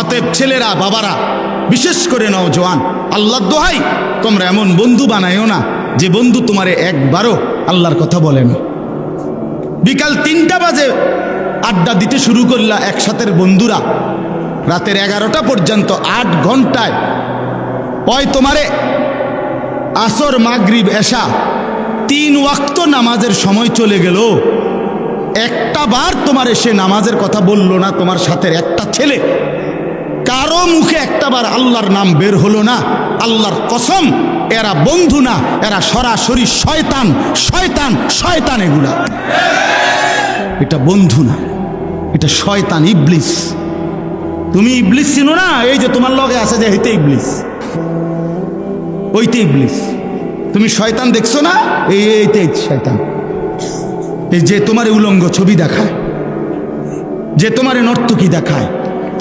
অতএব ছেলেরা, বাবারা, বিশেষ করে নওজোয়ান আল্লাহ দোহাই, তোমরা এমন বন্ধু বানায়ও না যে বন্ধু তোমারে একবারও আল্লাহর কথা বলে না। বিকাল তিনটা বাজে, আড্ডা দিতে শুরু করলা একসাথের বন্ধুরা। রাতের এগারোটা পর্যন্ত আট ঘন্টায়। ওই তোমারে আসর, মাগরিব এসা তিন ওয়াক্ত নামাজের সময় চলে গেল। একটা বার তোমার এসে নামাজের কথা বলল না, তোমার সাথে একটা ছেলে কারও মুখে একটাবার আল্লাহর নাম বের হলো না, আল্লাহর কসম, এরা বন্ধু না, এরা সরাসরি শয়তান শয়তান শয়তান এগুলা। এটা বন্ধু না, এটা শয়তান, ইবলিস। তুমি ইবলিস চিনো না? এই যে তোমার লগে আছে যে হইতে ইবলিস। ওইতে ইবলিস। তুমি শয়তান দেখছ না? এই এইতে শয়তান। এই যে তোমার উলঙ্গ ছবি দেখায়, যে তোমার নর্তকী দেখায়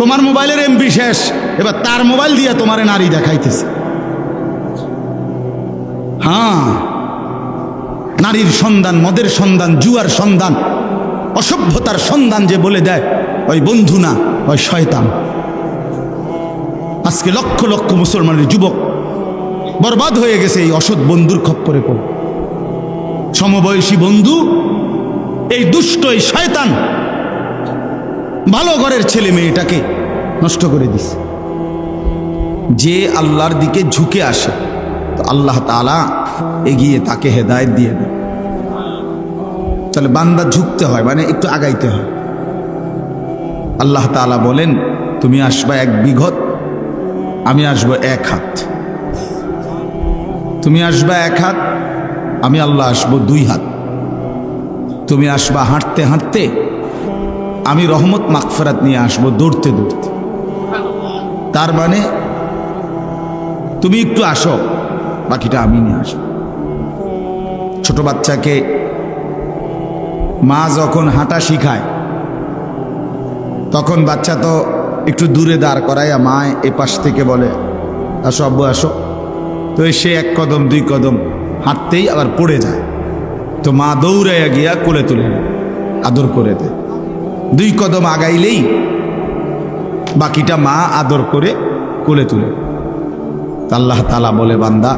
তোমার মোবাইলের এমবি শেষ। এবার তার মোবাইল দিয়ে তোমার নারী দেখাইতেছে। হ্যাঁ। নারীর সন্ধান মদের সন্ধান জুয়ার সন্ধান অসভ্যতার সন্ধান যে বলে দেয়, ওই বন্ধু না, ওই শয়তান। আজকে লক্ষ লক্ষ মুসলমানের যুবক বরবাদ হয়ে গেছে এই অসৎ বন্ধুর খপ্পরে পড়ে। সমবয়সী বন্ধু, এই দুষ্ট, এই শয়তান, ভালো ঘরের ছেলে মেয়েটাকে নষ্ট করে দিছে। যে আল্লাহর দিকে ঝুঁকে আসে, তো আল্লাহ তালা এগিয়ে তাকে হেদায়ত দিয়ে দেয় তাহলে বান্দা ঝুঁকতে হয় মানে একটু আগাইতে হয়। আল্লাহ তালা বলেন, তুমি আসবা এক বিঘত, আমি আসব এক হাত। তুমি আসবা এক হাত, আমি আল্লাহ আসব দুই হাত। তুমি আসবা হাঁটতে হাঁটতে, আমি রহমত মাকফরাত নিয়ে আসব দৌড়তে দৌড়তে। তার মানে তুমি একটু আসো, বাকিটা আমি নিয়ে আসব। ছোট বাচ্চাকে মা যখন হাঁটা শিখায়, তখন বাচ্চা তো একটু দূরে দাঁড় করাইয়া মা এ পাশ থেকে বলে, আসো আব্বু, আসো। তো সে এক কদম, দুই কদম হাঁটতেই আবার পড়ে যায়। তো মা দৌড়াইয়া গিয়া কোলে তুলে আদর করে দেয়। দুই কদম আগাইলেই বাকিটা মা আদর করে কোলে তুলে। আল্লাহ তালা বলে, বান্দা,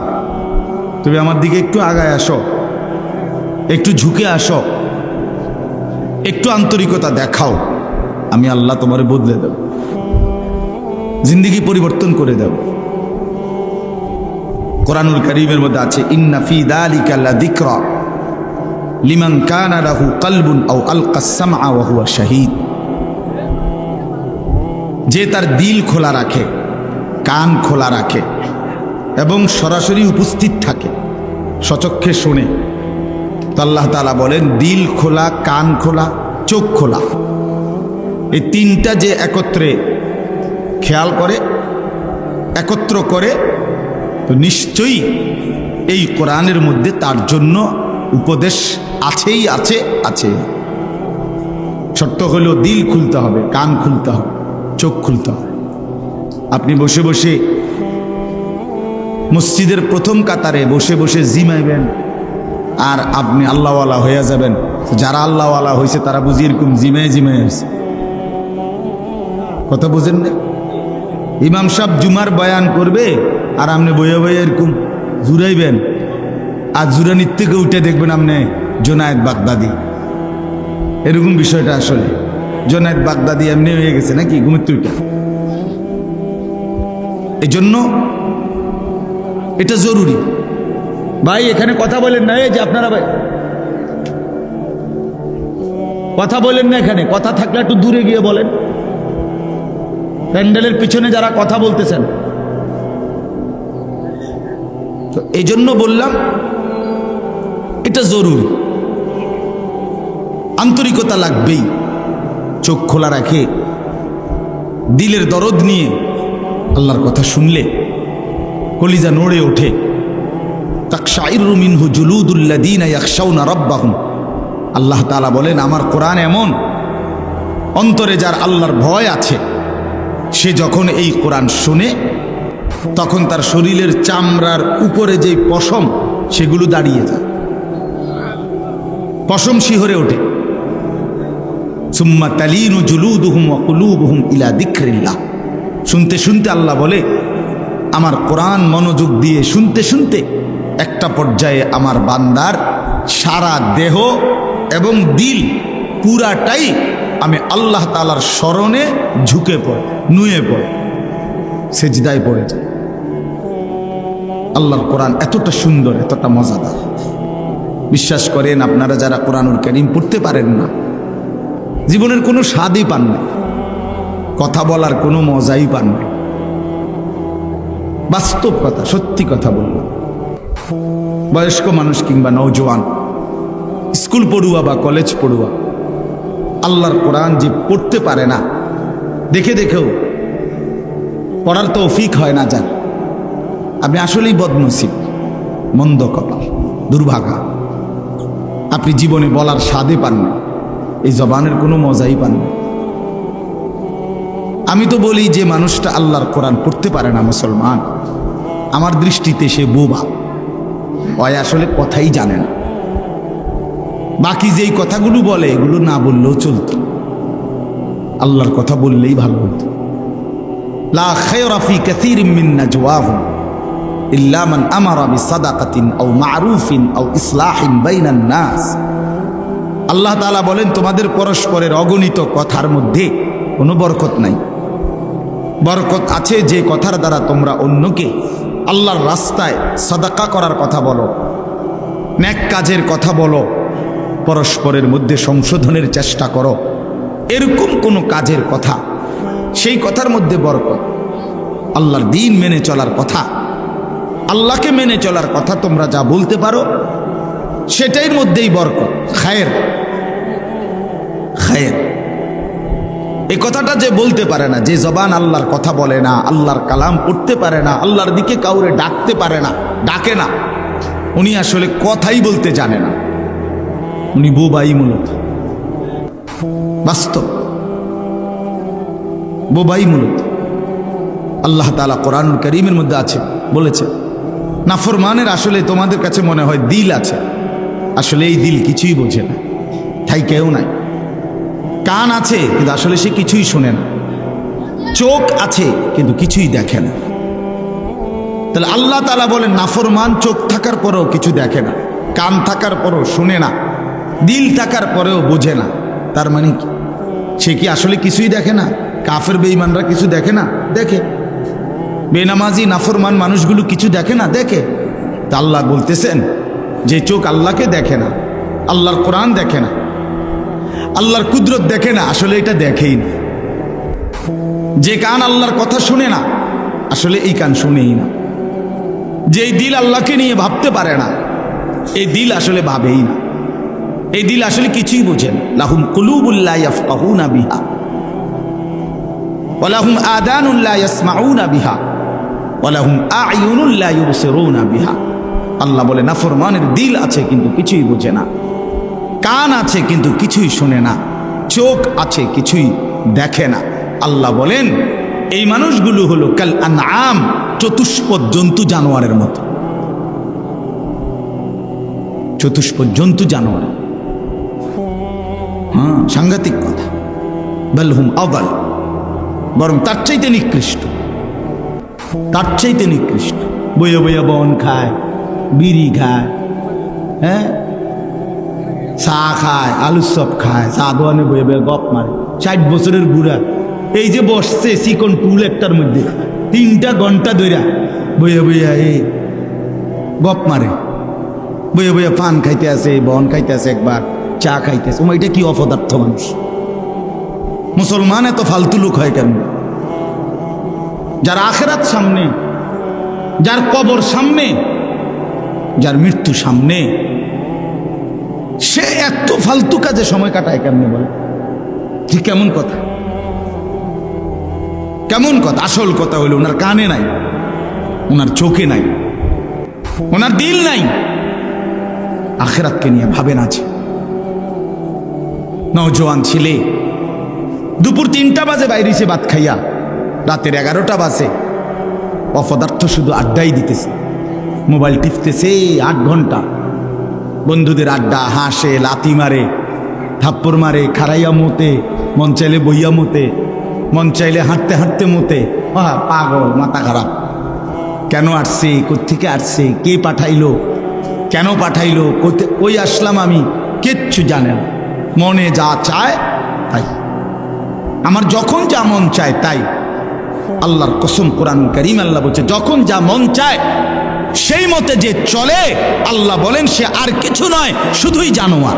তুমি আমার দিকে একটু আগায় আসো, একটু ঝুঁকে আসো, একটু আন্তরিকতা দেখাও, আমি আল্লাহ তোমার বদলে দেব, জিন্দিগি পরিবর্তন করে দেব। কোরআনুল করিমের মধ্যে আছে, ইন্না ফি দালিকা লাযিকরা লিমান কানা লাহু কলবুন আও আলকা সামআ ওয়া হুয়া শাহীদ। যে তার দিল খোলা রাখে, কান খোলা রাখে এবং সরাসরি উপস্থিত থাকে, সচক্ষে শোনে। তো আল্লাহ তালা বলেন, দিল খোলা, কান খোলা, চোখ খোলা। এই তিনটা যে একত্রে খেয়াল করে, একত্র করে, তো নিশ্চয়ই এই কোরআনের মধ্যে তার জন্য উপদেশ আছেই, আছে আছে। শর্ত হলো দিল খুলতে হবে, কান খুলতে হবে। চোখ খুলতে আপনি বসে বসে মসজিদের প্রথম কাতারে বসে বসে জিমাইবেন আর আপনি আল্লাহওয়ালা হয়ে যাবেন। যারা আল্লাহওয়ালা হয়েছে তারা বুঝি এরকম জিমায় জিমায় হয়েছে কথা বুঝেন না? ইমাম সাহেব জুমার বয়ান করবে আর আপনি বইয়ে বইয়ে এরকম জুড়াইবেন। আর জুরানির থেকে উঠে দেখবেন আপনি জোনায়েত বাগদাদি। এরকম বিষয়টা আসলে। জোনায়েদ বাগদাদি এমনি হয়ে গেছে নাকি ঘুমের তুইটা? এই জন্য এটা জরুরি। ভাই, এখানে কথা বলেন না, এই যে আপনারা ভাই। কথা বলেন না এখানে, কথা থাকলে একটু দূরে গিয়ে বলেন। প্যান্ডেলের পিছনে যারা কথা বলতেছেন। তো এই জন্য বললাম, এটা জরুরি। আন্তরিকতা লাগবেই। চোখ খোলা রাখে, দিলের দরদ নিয়ে আল্লাহর কথা শুনলে কলিজা নড়ে ওঠে। তাকশাইরু মিনহু জুলুদুল্লাযীনা ইয়াখশাউনা রাব্বাহুম। আল্লাহ তালা বলেন, আমার কোরআন এমন অন্তরে যার আল্লাহর ভয় আছে, সে যখন এই কোরআন শুনে, তখন তার শরীরের চামড়ার উপরে যে পশম, সেগুলো দাঁড়িয়ে যায়। পশম শিহরে ওঠে। ইলা শুনতে শুনতে আল্লাহ বলে, আমার কোরআন মনোযোগ দিয়ে শুনতে শুনতে একটা পর্যায়ে আমার বান্দার সারা দেহ এবং দিল পুরাটাই আমি আল্লাহ তালার স্মরণে ঝুঁকে পড়ে, নুয়ে পড়ে, সেজদায় পড়ে যায়। আল্লাহর কোরআন এতটা সুন্দর, এতটা মজাদার। বিশ্বাস করেন আপনারা যারা কোরআনুল করিম পড়তে পারেন না জীবনের কোনো স্বাদই পান না কথা বলার কোনো মজাই পান না বাস্তব কথা, সত্যি কথা বললাম বয়স্ক মানুষ কিংবা নৌজওয়ান স্কুল পড়ুয়া বা কলেজ পড়ুয়া, আল্লাহর কোরআন যে পড়তে পারে না, দেখে দেখেও পড়ার তো অফিক হয় না যার। আপনি আসলেই বদনসিব, মন্দ কপাল দুর্ভাগা। আপনি জীবনে বলার স্বাদে পান না এই জবানের কোনো মজাই পান আমি তো বলি যে মানুষটা আল্লাহর কোরআন পড়তে পারে না, মুসলমান। আমার দৃষ্টিতে সে বোবা। অয় আসলে কথাই জানে না। বাকি যেই কথাগুলো বলে, এগুলো না বললেও চলতো। আল্লাহর কথা বললেই ভালো হতো। লা খায়রা ফি কাসীরিম নাজওয়াহুম ইল্লা আমারা বিসাদাকাতিন আও মারুফিন আও ইসলাহিন বাইনান নাস। আল্লাহ তালা বলেন, তোমাদের পরস্পরের অগণিত কথার মধ্যে কোনো বরকত নাই। বরকত আছে যে কথার দ্বারা তোমরা অন্যকে আল্লাহর রাস্তায় সদাকা করার কথা বলো, ন্যাক কাজের কথা বলো, পরস্পরের মধ্যে সংশোধনের চেষ্টা করো। এরকম কোনো কাজের কথা, সেই কথার মধ্যে বরকত। আল্লাহর দিন মেনে চলার কথা, আল্লাহকে মেনে চলার কথা তোমরা যা বলতে পারো সেটাই মধ্যেই বরকত। খায়ের। খায়ের। এই কথাটা যে বলতে পারে না, যে জবান আল্লাহর কথা বলে না, আল্লাহর কালাম পড়তে পারে না, আল্লাহর দিকে কাউরে ডাকতে পারে না, ডাকে না, উনি আসলে কথাই বলতে জানে না। উনি বোবাই মূলত। বাস্তব। বোবাই মূলত। আল্লাহ তালা কোরআন করিমের মধ্যে আছে, বলেছে, নাফরমানের আসলে তোমাদের কাছে মনে হয় দিল আছে। আসলে এই দিল কিছুই বোঝে না। তাই কেউ নাই। কান আছে, কিন্তু আসলে সে কিছুই শোনে না। চোখ আছে, কিন্তু কিছুই দেখে না। তাহলে আল্লাহ তালা বলেন, নাফরমান, চোখ থাকার পরেও কিছু দেখে না। কান থাকার পরেও শুনে না। দিল থাকার পরেও বোঝে না। তার মানে কি? সে কি আসলে কিছুই দেখে না? কাফের, বেঈমানরা কিছু দেখে না? দেখে। বেনামাজি, নাফরমান মানুষগুলো কিছু দেখে না? দেখে। তা আল্লাহ বলতেছেন যে চোখ আল্লাহকে দেখে না, আল্লাহর কোরআন দেখে না, আল্লাহর কুদরত দেখে না, আসলে এটা দেখেই না। যে কান আল্লাহর কথা শুনে না, আসলে এই কান শুনেই না। যে দিল আল্লাহকে নিয়ে ভাবতে পারে না, এই দিল আসলে ভাবেই না। এই দিল আসলে কিছুই বোঝে না। লাহুম কুলুবুল্লাহ বিহা ওয়ালাহুম আদানুল্লাহ ইয়াসমাউনা বিহা ওয়ালাহুম আয়ুনুল্লাহ ইউবসিরুনা বিহা। আল্লাহ বলে নাফরমানের দিল আছে কিন্তু কিছুই বোঝে না। কান আছে কিন্তু কিছুই শোনে না। চোখ আছে কিছুই দেখে না। আল্লাহ বলেন, এই মানুষগুলো হলো কাল আম চতুষ্পদ জন্তু জানোয়ারের মতো। চতুষ্পদ জন্তু জানোয়ার। হ্যাঁ সাংঘাতিক কথা। বেলহুম আবাল, বরং তার চাইতে নিকৃষ্ট। তার চাইতে নিকৃষ্ট। বইয়া বইয়া বন খায় বিড়ি খায় হ্যাঁ? চা খায় আলুর চপ খায়, চা দোয়ানে বইয়া বইয়া গপ মারে। ষাট বছরের বুড়া, এই যে বসছে চিকন টুল একটার মধ্যে, তিনটা ঘণ্টা ধইরা বইয়া বইয়া এই গপ মারে। বইয়া বইয়া পান খাইতে আছে বন খাইতে আছে একবার, চা খাইতে আছে এটা কি অপদার্থ মানুষ? মুসলমান এত ফালতু লোক হয় কেন যার আখেরাত সামনে, যার কবর সামনে যার মৃত্যু সামনে। সে এত ফালতু কাজে সময় কাটায় কেমনি বলে? ঠিক কেমন কথা? কেমন কথা? আসল কথা হইল ওনার কানে নাই, ওনার চোখে নাই, ওনার দিল নাই। আখেরাতকে নিয়ে ভাবেন আছে নওজোয়ান ছেলে, দুপুর তিনটা বাজে বাইরেছে ভাত খাইয়া, রাতের এগারোটা বাজে, অপদার্থ শুধু আড্ডাই দিতেছে। মোবাইল টিপতেছে আট ঘণ্টা। বন্ধুদের আড্ডা হাসে লাতি মারে থাপ্পড় মারে খারাইয়া মতে মন চাইলে বইয়া মতে মন চাইলে হাঁটতে হাঁটতে মতে। আহা, পাগল মাথা খারাপ। কেন আসছে কোথেকে আসছে কে পাঠাইলো কেন পাঠাইলো কোথে ওই আসলাম আমি কিচ্ছু জানেন মনে যা চায় তাই। আমার যখন যা মন চায় তাই। আল্লাহর কসম কোরআন করিম আল্লাহ বলছে যখন যা মন চায় সেই মতে যে চলে আল্লাহ বলেন সে আর কিছু নয় শুধুই জানোয়ার।